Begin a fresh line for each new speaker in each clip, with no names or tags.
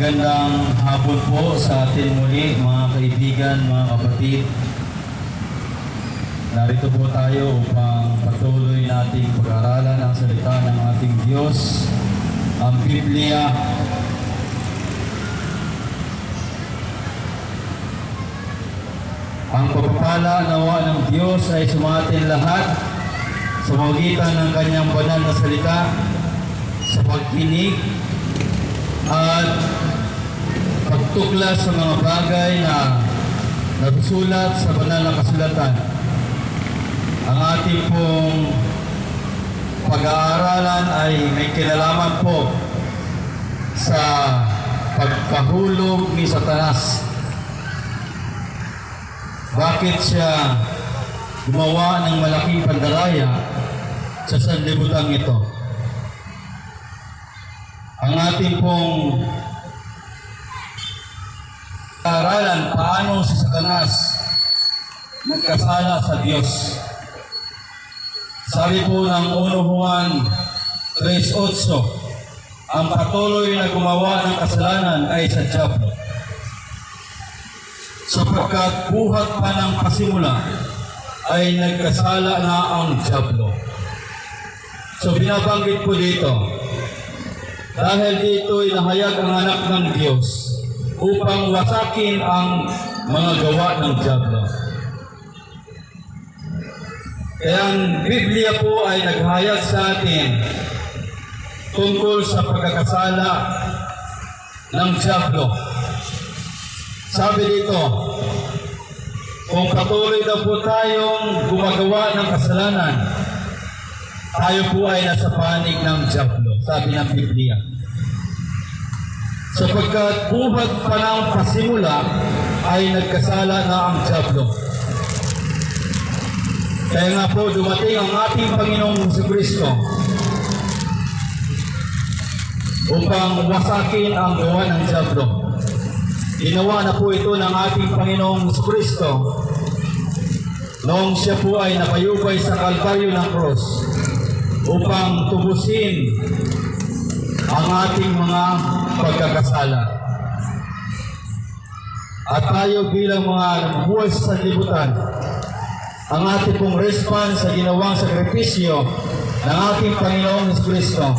Magandang hapon po sa atin muli mga kaibigan, mga kapatid. Narito po tayo upang patuloy nating pag-aralan ang salita ng ating Diyos, ang Biblia. Ang pagpapala nawa ng Diyos ay sumatin lahat sa magitan ng kanyang banal na salita, sa pagkinig at pagtuklas sa mga bagay na nasusulat sa banal na kasulatan. Ang ating pong pag-aaralan ay may kinalaman po sa pagkahulog ni Satanas. Bakit siya gumawa ng malaking pandaraya sa sanlibutan ito? Ang ating pong aralan paano si Satanas nagkasala sa Diyos. Sabi po ng 1 Juan 3.8, ang patuloy na gumawa ng kasalanan ay sa Diablo. Sapagkat buhat pa ng pasimula ay nagkasala na ang Diablo. So binabanggit po dito, dahil dito ay nahayag ang anak ng Diyos upang wasakin ang mga gawa ng Diablo. Kaya ang Biblia po ay naghayag sa atin tungkol sa pagkakasala ng Diablo. Sabi dito, kung patuloy na po tayong gumagawa ng kasalanan, tayo po ay nasa panig ng Diablo, sabi ng Biblia. Sapagkat buhat pa ng pasimula ay nagkasala na ang Diablo. Kaya nga po dumating ang ating Panginoong Kristo upang wasakin ang gawa ng Diablo. Ginawa na po ito ng ating Panginoong Kristo noong siya po ay napayubay sa kalbaryo ng cross upang tubusin ang ating mga pagkakasala. At tayo bilang mga buhay sa sanlibutan, ang ating pong response sa ginawang sakripisyo ng ating Panginoong Kristo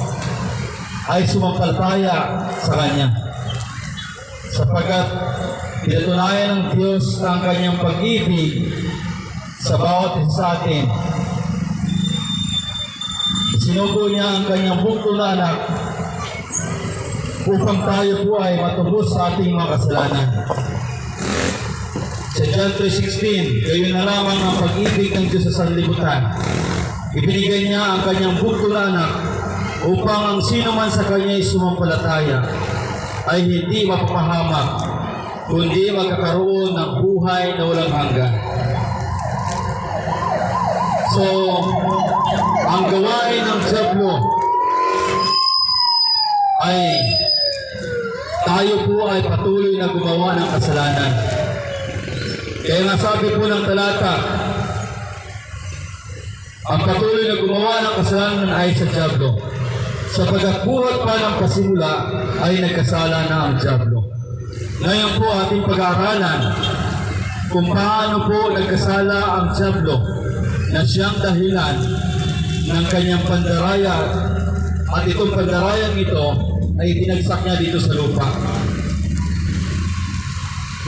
ay sumampalataya sa Kanya. Sapagkat pinatunayan ng Diyos ang Kanyang pag-ibig sa bawat isa sa atin. Sinugo niya ang Kanyang bukto na anak upang tayo po ay matubos sa ating mga kasalanan. Sa John 3.16, kayo na lamang ang pag-ibig ng Diyos sa sanlibutan. Ibinigay niya ang kanyang bukto na anak upang ang sino man sa kanya ay sumampalataya ay hindi mapapahamak, kundi magkakaroon ng buhay na walang hanggan. So, ang gawain ng Diablo ay tayo po ay patuloy na gumawa ng kasalanan. Kaya nga sabi po ng talata, ang patuloy na gumawa ng kasalanan ay sa Diablo. Sapagkat buhat pa ng pasimula ay nagkasala na ang Diablo. Ngayon po ating pag-aaralan kung paano po nagkasala ang Diablo na siyang dahilan ng kanyang pandaraya at itong pandarayang ito ay binagsak niya dito sa lupa.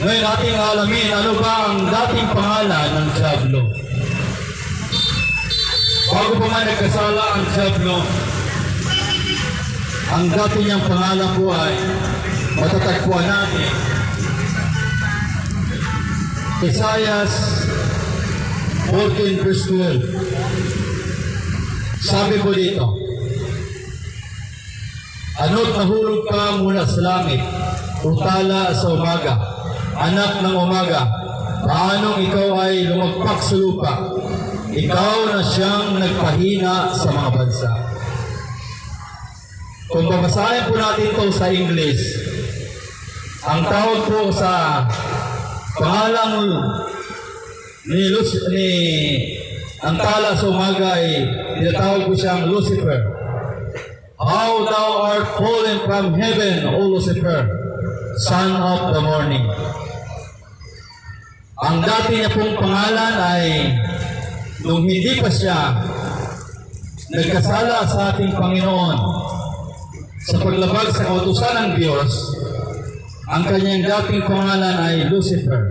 Ngayon ating alamin ano ba ang dating pangalan ng Diablo. Bago pa man nagkasala ang Diablo, ang dati niyang pangalan po ay matatagpuan natin. Isaiah 14 verse 12. Sabi po dito, Ano't nahulog ka mula sa langit, utala sa umaga, anak ng umaga, paanong ikaw ay lumagpak sa lupa, ikaw na siyang nagpahina sa mga bansa. Kung babasahin po natin ito sa English, ang tawag po sa pangalang ni, Luc- ni ang tala sa umaga ay tinatawag ko siyang Lucifer. How thou art fallen from heaven, O Lucifer. son of the morning. Ang dati niya pong pangalan ay nung hindi pa siya nagkasala sa ating Panginoon sa paglabag sa kautusan ng Diyos, ang kanyang dating pangalan ay Lucifer.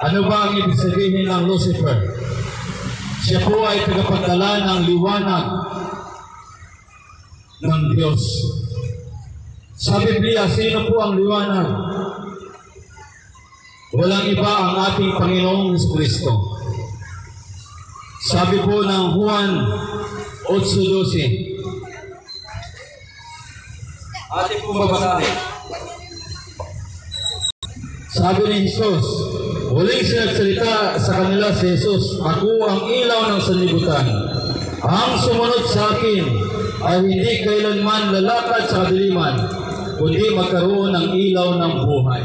Ano ba ang ibig sabihin ng Lucifer? Siya po ay tagapagdala ng liwanag ng Diyos. Sa Biblia, sino po ang liwanag? Walang iba ang ating Panginoong Kristo. Sabi po ng Juan 8.12, Ating pong babasahin. Sabi ni Jesus, huling sinagsalita sa kanila si Jesus, Ako ang ilaw ng sanlibutan. Ang sumunod sa akin ay hindi kailanman lalakad sa kadiliman, kundi magkaroon ng ilaw ng buhay.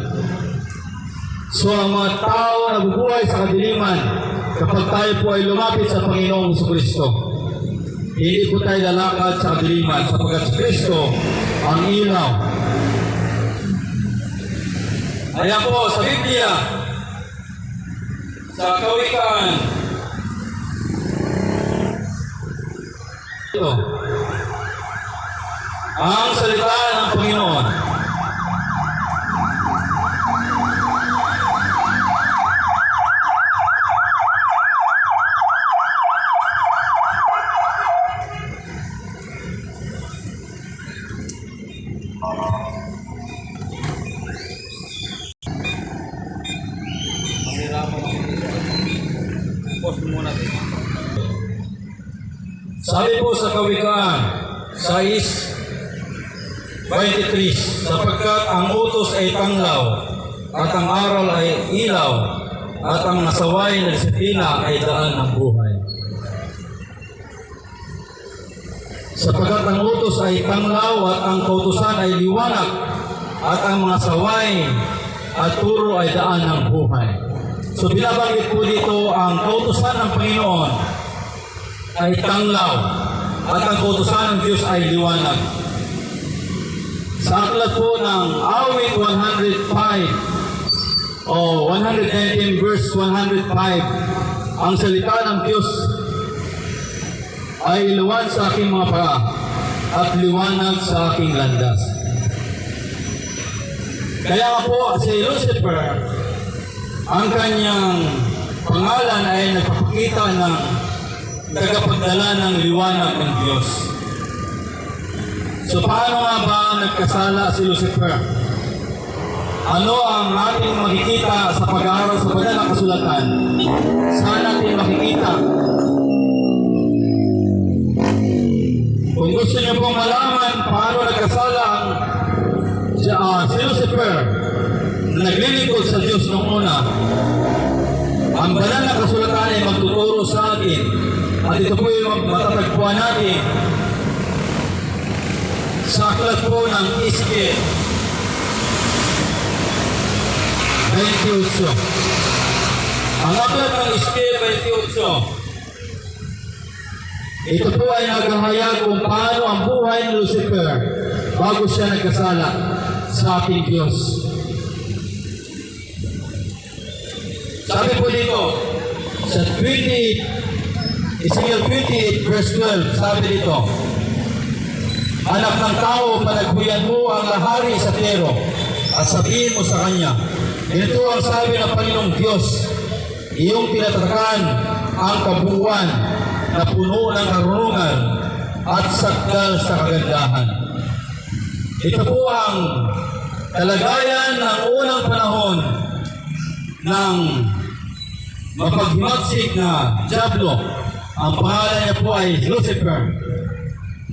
So ang mga tao na bubuhay sa kadiliman, kapag tayo po ay lumapit sa Panginoong Kristo, hindi po tayo lalakad sa kadiliman sapagkat si Kristo ang ilaw. Ayan po sa Biblia, sa Kawikaan. Ito. Ang salita ng Panginoon. Sabi po sa Kawikaan, 6, 23, sapagkat ang utos ay tanglaw, at ang aral ay ilaw, at ang nasaway na disiplina ay daan ng buhay. Sapagkat ang utos ay tanglaw at ang kautusan ay liwanag, at ang mga saway at turo ay daan ng buhay. So binabanggit po dito ang kautusan ng Panginoon ay tanglaw at ang kautusan ng Diyos ay liwanag. Sa aklat po ng awit 105 o 119 verse 105, ang salita ng Diyos ay iluwan sa aking mga paa at liwanag sa aking landas. Kaya nga po si Lucifer, ang kanyang pangalan ay nagpapakita ng tagapagdala ng liwanag ng Diyos. So paano nga ba nagkasala si Lucifer? Ano ang ating makikita sa pag-aaral sa banal na kasulatan? Saan natin makikita? Kung gusto niyo pong malaman paano nagkasala ang ah, si Lucifer na naglilingkod sa Diyos noong una, ang banal na kasulatan ay magtuturo sa atin at ito po yung matatagpuan natin sa aklat po ng Iske 28. Ang aklat ng Iske 28. Ito po ay naghahayag kung paano ang buhay ni Lucifer bago siya nagkasala sa ating Diyos. Sabi po dito, sa 20, Ezekiel 28 verse 12, sabi dito, Anak ng tao, panagbuyan mo ang lahari sa tero at sabihin mo sa kanya, Ito ang sabi ng Panginoong Diyos, iyong tinatakan ang kabuuan na puno ng karunungan at sakdal sa kagandahan. Ito po ang kalagayan ng unang panahon ng mapaghimagsik na Diablo. Ang pangalan niya po ay Lucifer.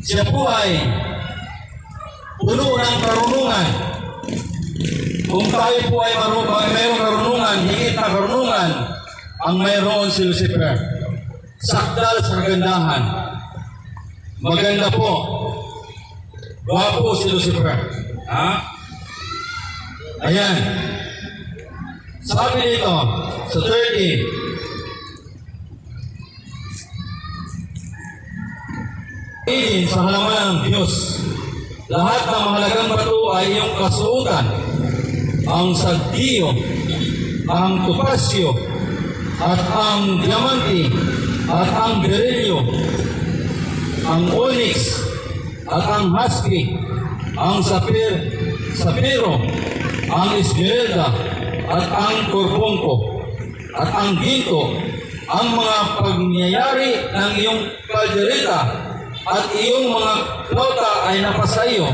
Siya po ay puno ng karunungan. Kung tayo po ay mayroong karunungan, higit na karunungan, ang mayroon si Lucifer. Sakdal sa kagandahan. Maganda po. Gwapo si Lucifer. Ha? Ayan. Sabi dito, sa 30, sa halaman ng Diyos. Lahat ng mahalagang bato ay iyong kasuotan. Ang sagdiyo, ang tupasyo, at ang diamante, at ang berilyo, ang onyx, at ang husky, ang sapir, sapiro, ang esmeralda, at ang turbongko, at ang ginto, ang mga pagyayari ng iyong kaldereta, at iyong mga flauta ay napasayo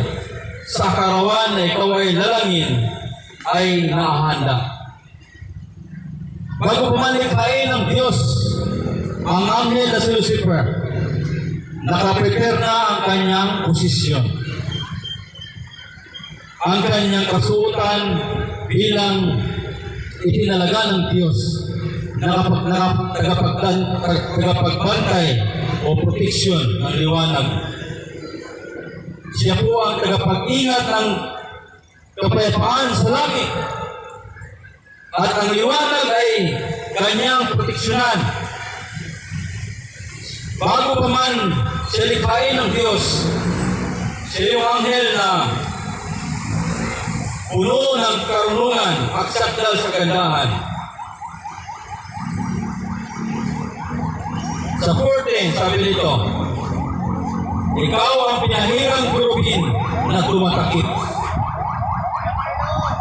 sa karawan na ikaw ay lalangin ay naahanda. Bago pumalikhain ng Diyos ang anghel na si Lucifer, nakaprepare na ang kanyang posisyon. Ang kanyang kasuotan bilang itinalaga ng Diyos tag- tagapagbantay o protection ng liwanag. Siya po ang tagapag-ingat ng kapayapaan sa langit. At ang liwanag ay kanyang proteksyonan. Bago pa man siya likhain ng Diyos, siya yung anghel na puno ng karunungan at sa gandahan. Sa 14, sabi nito, Ikaw ang pinahirang gurubin na tumatakip.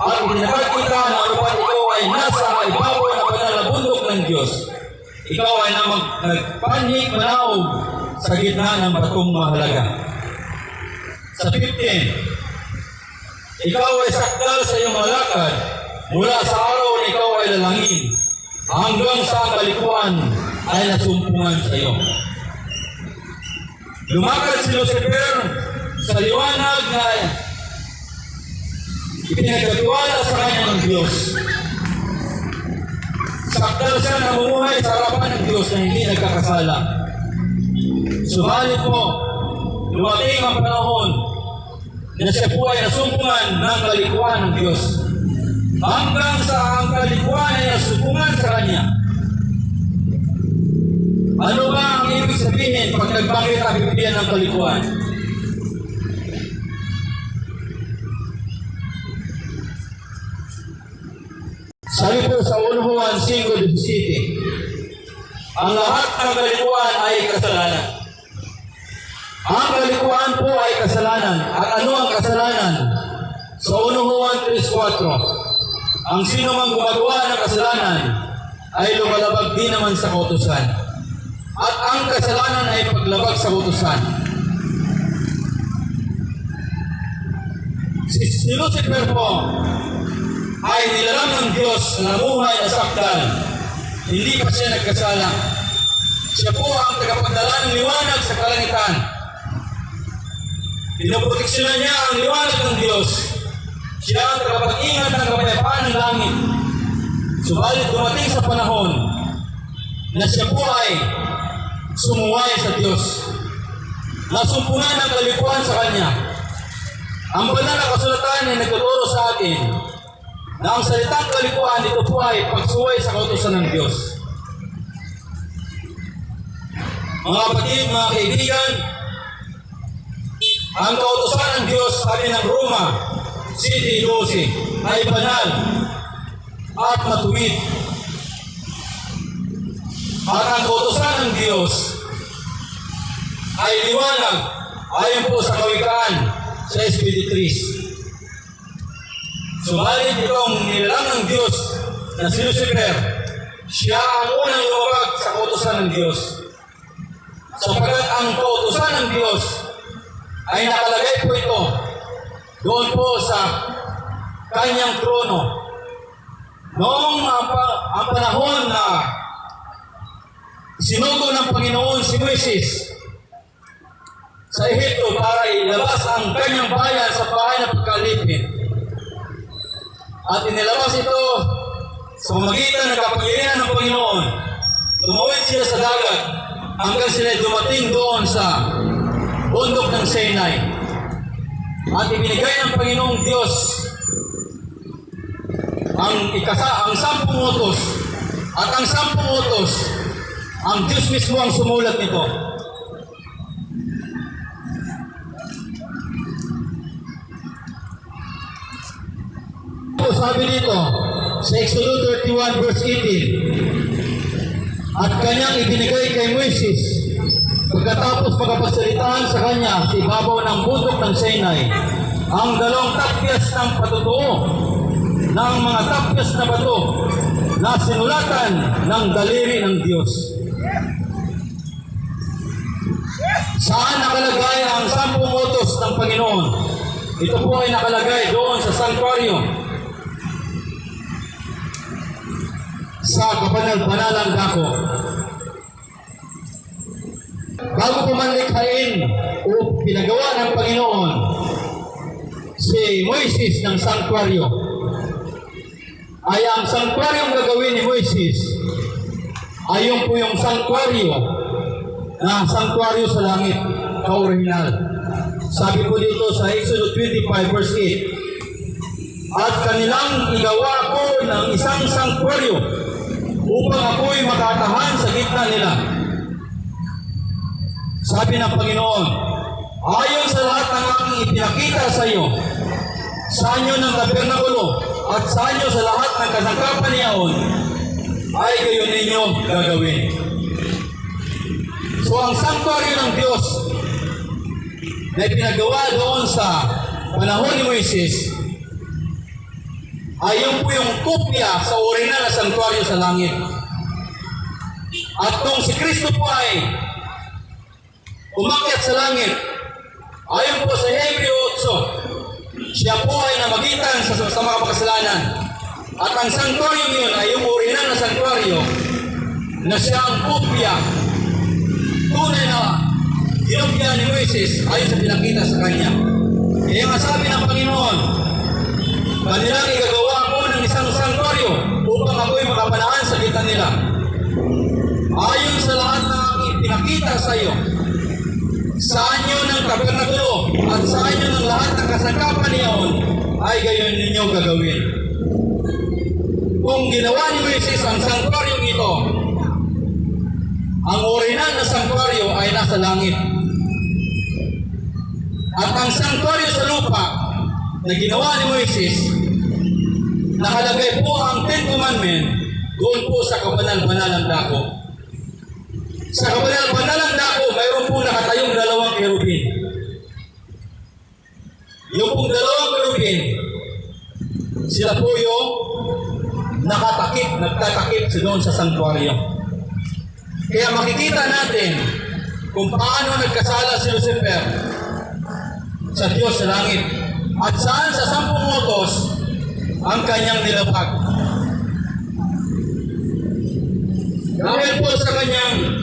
At itinatag kita na upat ikaw ay nasa ibabaw na banal na bundok ng Diyos. Ikaw ay na mag- nagpanhig manaog sa gitna ng batong mahalaga. Sa 15, ikaw ay sakdal sa iyong malakad mula sa araw na ikaw ay lalangin hanggang sa kalikuan ay nasumpungan sa iyo. Lumakad si Lucifer sa liwanag na ipinagkatiwala sa kanya ng Diyos. Sakdal siya na namumuhay sa harapan ng Diyos na hindi nagkakasala. Subalit po, dumating ang panahon na siya po ay nasumpungan ng kalikuan ng Diyos. Hanggang sa ang kalikuan ay nasumpungan sa Kanya. Ano ba ang ibig sabihin pag nagbangit ang Biblia ng kalikuan? Sabi po sa 1 Juan 5.17, ang lahat ng kalikuan ay kasalanan. Ang kalikuan po ay kasalanan. At ano ang kasalanan? Sa 1 Juan 3.4, ang sino mang gumagawa ng kasalanan ay lumalabag din naman sa kautusan. At ang kasalanan ay paglabag sa kautusan. Si, si Lucifer po ay nilalang ng Diyos na namuhay na sakdal. Hindi pa siya nagkasala. Siya po ang tagapagdala ng liwanag sa kalangitan. Pinoproteksyonan niya ang liwanag ng Diyos. Siya ang tagapag-ingat ng kapayapaan ng langit. Subalit dumating sa panahon na siya po ay sumuway sa Diyos. Nasumpungan ng kalikuan sa Kanya. Ang banal na kasulatan ay nagtuturo sa atin na ang salitang kalikuan dito po ay pagsuway sa kautusan ng Diyos. Mga kapatid, mga kaibigan, ang kautusan ng Diyos, sabi ng Roma, City 12, ay banal at matuwid. At ang kautusan ng Diyos ay liwanag ayon po sa kawikaan sa Espiritriz. Subalit itong nilalang ng Diyos na si Lucifer, siya ang unang lumabag sa kautusan ng Diyos. Sapagat ang kautusan ng Diyos ay nakalagay po ito doon po sa kanyang trono. Noong ang, pa- ang panahon na sinugo ng Panginoon si Moises sa Ehipto para ilabas ang kanyang bayan sa bahay ng pagkalipin. At inilabas ito sa pamagitan ng kapangyarihan ng Panginoon. Tumawid sila sa dagat hanggang sila dumating doon sa bundok ng Sinai. At ibinigay ng Panginoong Diyos ang ikasa, ang sampung utos. At ang sampung utos, ang Diyos mismo ang sumulat nito. Sabi dito, sa Exodus 31 verse 18, At kanyang ibinigay kay Moises pagkatapos magapagsalitaan sa kanya sa ibabaw ng bundok ng Sinai ang dalawang tapyas ng patutuo ng mga tapyas na bato na sinulatan ng daliri ng Diyos. Saan nakalagay ang sampung utos ng Panginoon? Ito po ay nakalagay doon sa sanctuary sa kabanal-banalang dako. Bago pa man likhain o pinagawa ng Panginoon si Moises ng sanctuaryo, ay ang sanctuaryong gagawin ni Moises ay yung po yung sanctuaryo na sanctuaryo sa langit, ka-original. Sabi po dito sa Exodus 25 verse 8, At kanilang igawa ko ng isang sanctuaryo upang ako'y makatahan sa gitna nila. Sabi ng Panginoon, ayon sa lahat ng aking ipinakita sa iyo, sa inyo ng tabernakulo at sa inyo sa lahat ng kasangkapan niyaon, ay gayon ninyo gagawin. So ang sanctuary ng Diyos na ipinagawa doon sa panahon ni Moises ay yung po yung kopya sa original na sanctuary sa langit. At kung si Kristo po ay umakyat sa langit, ayon po sa Hebreo 8, siya po ay namagitan sa, sa mga makasalanan. At ang sanctuary yun ay yung original na sanctuary na siya ang kopya tunay na ginopya ni Moises ayon sa pinakita sa kanya. Kaya nga sabi ng Panginoon, kanilang igagawa ko ng isang sanctuaryo upang ako'y makapanaan sa gitna nila. Ayon sa lahat aking pinakita sa iyo, sa anyo ng tabernakulo at sa anyo ng lahat ng kasangkapan niyaon ay gayon ninyo gagawin. Kung ginawa ni Moises ang sanctuaryo ito, ang original na sanctuaryo ay nasa langit. At ang sanctuaryo sa lupa na ginawa ni Moises, nakalagay po ang Ten Commandment doon po sa kabanal-banalang dako. Sa kabanal-banalang dako, mayroon po nakatayong dalawang kerubin. Yung pong dalawang kerubin, sila po yung nakatakip, nagtatakip sa doon sa sanctuaryo. Kaya makikita natin kung paano nagkasala si Lucifer sa Diyos sa langit at saan sa sampung utos ang kanyang nilapag. Dahil po sa kanyang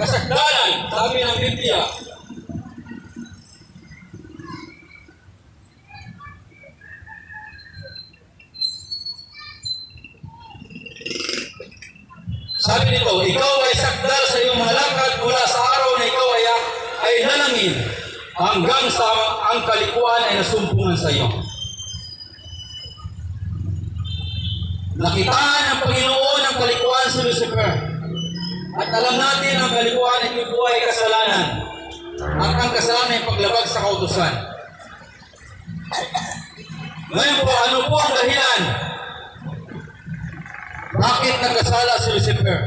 kasakdalan, sabi ng Biblia, Sabi nito, ikaw ay sakdal sa iyong mga lakad mula sa araw na ikaw ay, ay nanangin hanggang sa ang kalikuan ay nasumpungan sa iyo. Nakitaan ng Panginoon ang kalikuan sa Lucifer. At alam natin ang kalikuan ay ito ay kasalanan. At ang kasalanan ay paglabag sa kautusan. Ngayon po, ano po ang dahilan bakit nagkasala si Lucifer?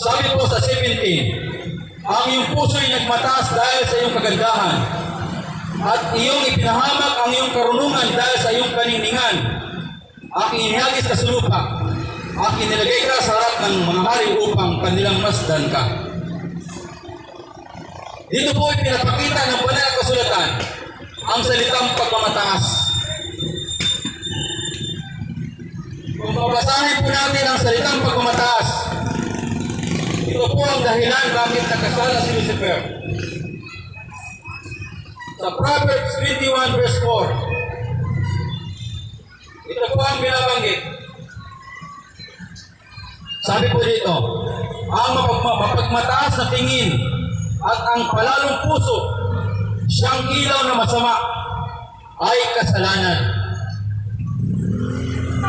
Sabi po sa 17, ang iyong puso'y nagmataas dahil sa iyong kagandahan at iyong ipinahamak ang iyong karunungan dahil sa iyong kaningningan. Aking inihagis sa lupa. Aking nilagay ka sa harap ng mga hari upang kanilang masdan ka. Dito po ay pinapakita ng banal na kasulatan ang salitang pagmamataas. Kung babasahin po natin ang salitang pagmamataas, ito po ang dahilan bakit nakasala si Lucifer. Sa Proverbs 21 verse 4, ito po ang binabanggit. Sabi po dito, ang mapag- mapagmataas na tingin at ang palalong puso, siyang ilaw na masama ay kasalanan.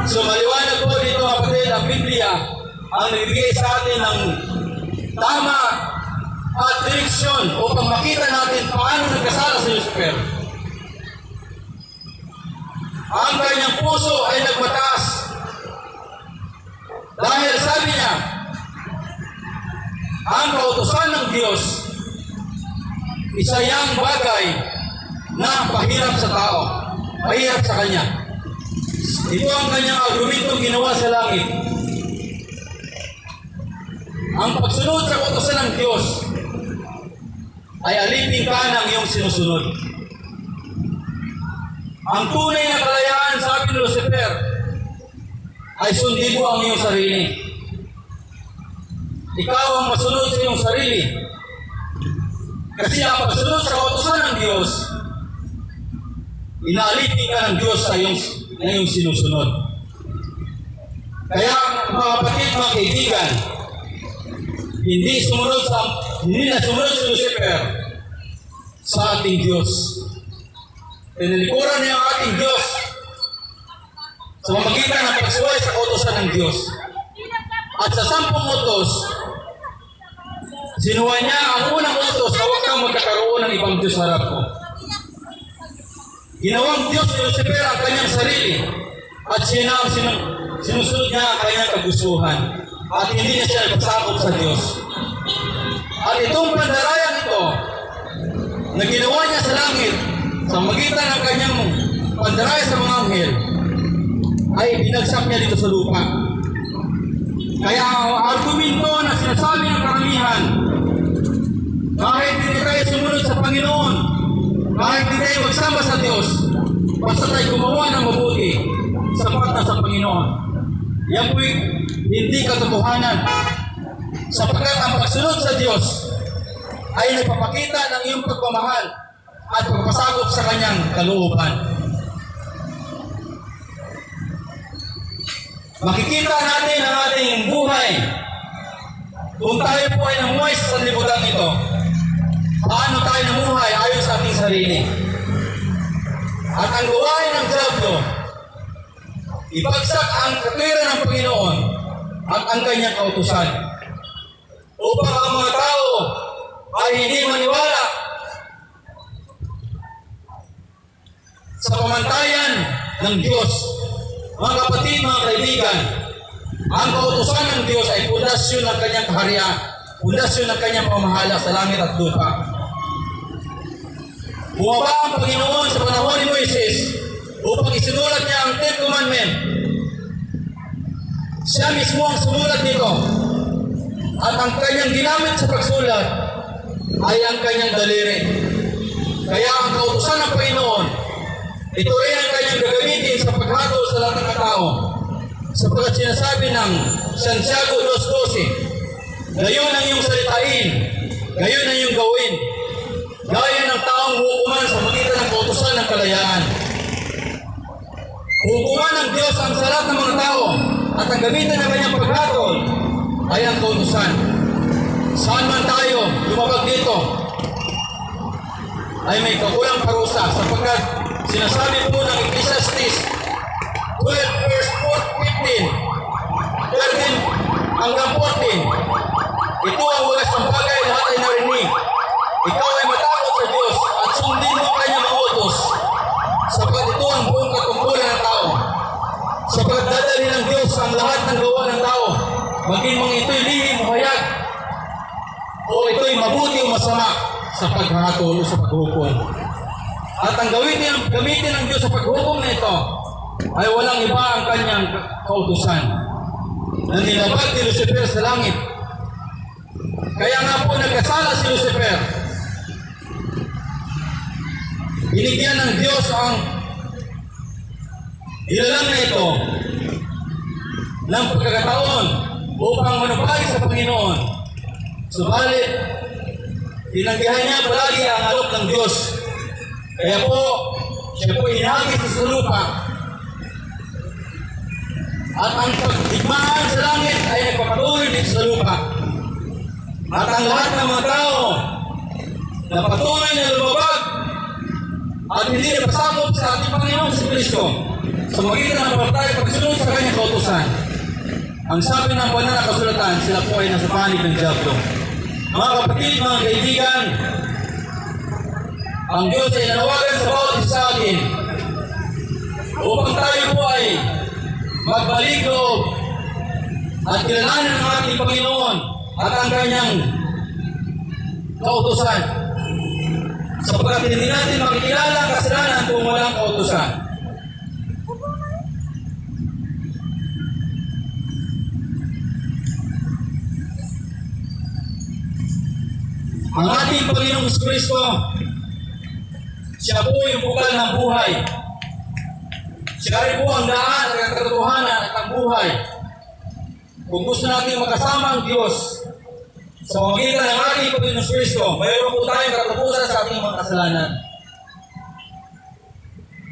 So maliwanag po dito kapatid ang Biblia ang nagbigay sa atin ng tama at direksyon upang makita natin paano nagkasala si Lucifer. Ang kanyang puso ay nagmataas. Dahil sabi niya, ang kautosan ng Diyos, isa yang bagay na pahirap sa tao, pahirap sa kanya. Ito ang kanyang argumentong ginawa sa langit. Ang pagsunod sa kautosan ng Diyos ay alipin ka ng iyong sinusunod. Ang tunay na kalayaan, sabi ni Lucifer, ay sundin mo ang iyong sarili. Ikaw ang masunod sa iyong sarili. Kasi ang pagsunod sa kautosan ng Diyos, inaalipin ka ng Diyos sa iyong, na iyong sinusunod. Kaya mga kapatid, mga kaibigan, hindi sumunod sa hindi na sumunod si Lucifer sa ating Diyos. Tinalikuran niya ang ating Diyos sa pamagitan ng pagsuway sa kautosan ng Diyos. At sa sampung utos, sinuway niya ang unang utos na huwag kang magkakaroon ng ibang Diyos harap ko. Ginawang Diyos ni Lucifer ang kanyang sarili at ang sinu- sinusunod niya ang kanyang kagustuhan at hindi niya siya nagpasakop sa Diyos. At itong pandarayang ito na ginawa niya sa langit sa magitan ng kanyang pandaraya sa mga anghel ay binagsak niya dito sa lupa. Kaya ang argumento na sinasabi ng karamihan kahit hindi tayo sumunod sa Panginoon, kahit hindi tayo magsama sa Diyos, basta tayo gumawa ng mabuti sapat na sa Panginoon. Yan po'y hindi katotohanan. Sapagkat ang pagsunod sa Diyos ay nagpapakita ng iyong pagmamahal at pagpasakop sa kanyang kalooban. Makikita natin ang ating buhay kung tayo po ay namuhay sa sanlibutan ito. Paano tayo namuhay ayon sa ating sarili? At ang gawain ng Diablo, ibagsak ang katwiran ng Panginoon at ang kanyang kautusan upang ang mga tao ay hindi maniwala sa pamantayan ng Diyos. Mga kapatid, mga kaibigan, ang kautusan ng Diyos ay pundasyon ng kanyang kaharian, pundasyon ng kanyang pamahala sa langit at lupa. Bumaba ang Panginoon sa panahon ni Moises upang isinulat niya ang Ten Commandment. Siya mismo ang sumulat nito. At ang kanyang ginamit sa pagsulat ay ang kanyang daliri. Kaya ang kautusan ng Panginoon, ito rin ang kanyang gagamitin sa paghatol sa lahat ng tao. Sapagkat sinasabi ng Santiago 2.12, Gayon ang iyong salitain, gayon ang iyong gawin, gaya ng taong hukuman sa magitan ng kautusan ng kalayaan. Hukuman ng Diyos ang salat ng mga tao at ang gamitan ng kanyang paghatol ay ang kautusan. Saan man tayo lumabag dito, ay may kakulang parusa sapagkat sinasabi po ng Ecclesiastes 12 verse 4, 15 13 hanggang 14 Ito ang wagas ng bagay lahat ay narinig. Ikaw ay matakot sa Diyos at sundin mo ang kanyang mga utos. Sapagkat ito ang buong katungkulan ng tao. Sapagkat dadali ng Diyos ang lahat ng gawa ng tao. Maging mga ito'y lihim o hayag o ito'y mabuti o masama sa paghatol o sa paghukom. At ang gamitin, gamitin ng Diyos sa paghukom na ito ay walang iba ang kanyang kautusan na nilabag ni Lucifer sa langit. Kaya nga po nagkasala si Lucifer. Binigyan ng Diyos ang ilalang na ito ng pagkakataon upang manupagi sa Panginoon. Subalit, tinanggihan niya palagi ang alok ng Diyos. Kaya po, siya po inagis sa lupa. At ang pagdigmaan sa langit ay nagpapatuloy dito sa lupa. At ang lahat ng mga tao na patuloy na lumabag at hindi napasakop sa ating Panginoon sa Kristo sa magitan ng pagtayo pagsunod sa kanyang kautusan. Ang sabi ng banal na kasulatan, sila po ay nasa panig ng Diablo. Mga kapatid, mga kaibigan, ang Diyos ay nanawagan sa bawat isa sa atin upang tayo po ay magbalik loob at kilalanin ang ating Panginoon at ang kanyang kautusan. Sapagkat hindi natin makikilala ang kasalanan kung walang kautusan. Ang ating Panginoong Kristo, siya po yung bukal ng buhay. Siya rin po ang daan at katotohanan at ang buhay. Kung gusto natin makasama ang Diyos sa pamagitan ng ating Panginoong Kristo, mayroon po tayong katapusan sa ating mga kasalanan.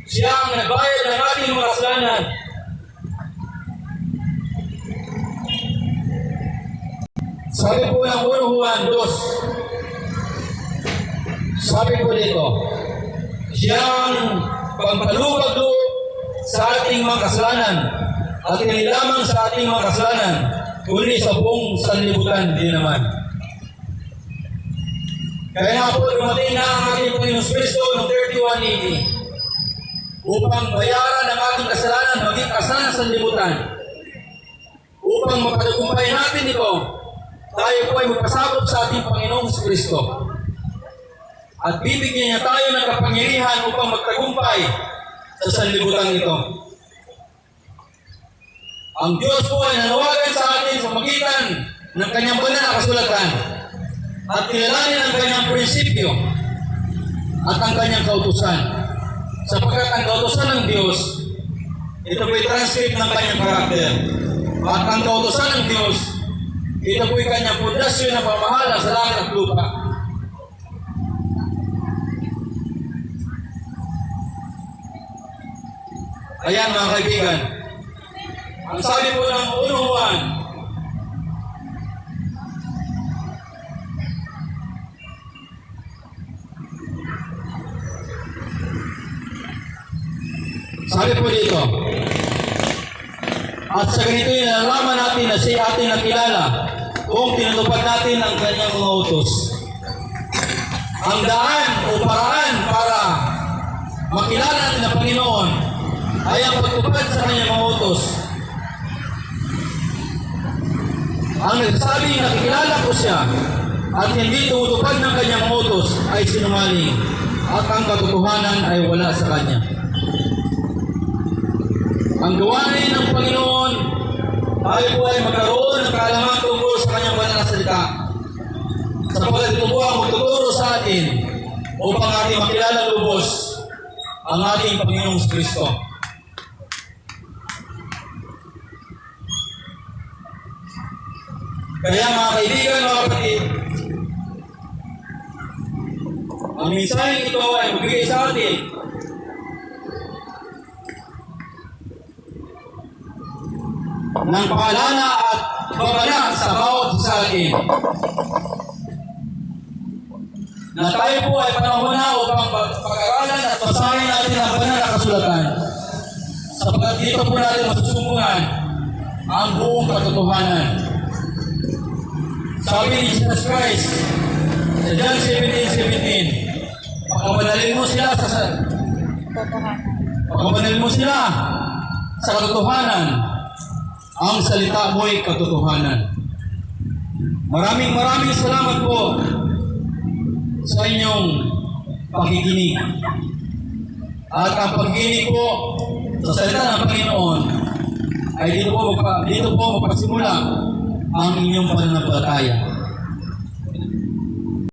Siya ang nagbayad ng ating mga kasalanan. Sabi po ng 1 Juan 2, sabi po dito, siyang pampalubag loob sa ating mga kasalanan at hindi sa ating mga kasalanan, kundi sa buong sanlibutan din naman. Kaya nga po dumating na ang ating Panginoon Kristo noong 31 AD upang bayaran ang ating kasalanan maging kasalanan sa sanlibutan. Upang mapatagumpay natin ito, tayo po ay magpasabot sa ating Panginoong Kristo. At bibigyan niya tayo ng kapangyarihan upang magtagumpay sa sanlibutan ito. Ang Diyos po ay nanawagan sa atin sa magitan ng kanyang banal na kasulatan at kilalanin ang kanyang prinsipyo at ang kanyang kautusan. Sapagkat ang kautusan ng Diyos, ito po'y transcript ng kanyang karakter. At ang kautusan ng Diyos, ito po'y kanyang pundasyon na pamahala sa langit at lupa. Ayan mga kaibigan, ang sabi po ng unuhan, sabi po dito, at sa ganito yung nalaman natin na siya ating nakilala kung tinutupad natin ang kanyang mga utos. Ang daan o paraan para makilala natin ang Panginoon ay ang pagtupad sa kanyang mga utos. Ang nagsabi nakikilala ko siya at hindi tumutupad ng kanyang mga ay sinungaling at ang katotohanan ay wala sa kanya. Ang gawain ng Panginoon tayo po ay magkaroon ng kaalaman tungkol sa kanyang banal na salita. Sapagkat ito po ang magtuturo sa atin upang ating makilala lubos ang ating Panginoong Kristo. Kaya mga kaibigan, mga kapatid, ang mensahe ito ay magbigay sa atin ng paalala at babala sa bawat sa atin. Na tayo po ay panahon na upang pag- pag-aralan at basahin natin ang banal na kasulatan. Sapagkat dito po natin masusumbungan ang buong katotohanan. Sabi ni Jesus Christ sa John 17:17, pagkabanalin mo sila sa, sa pagkabanalin mo sila sa katotohanan, ang salita mo'y katotohanan. Maraming maraming salamat po sa inyong pakikinig. At ang pagkikinig po sa salita ng Panginoon ay dito po, magpa, dito po magpasimula ang inyong pananampalataya.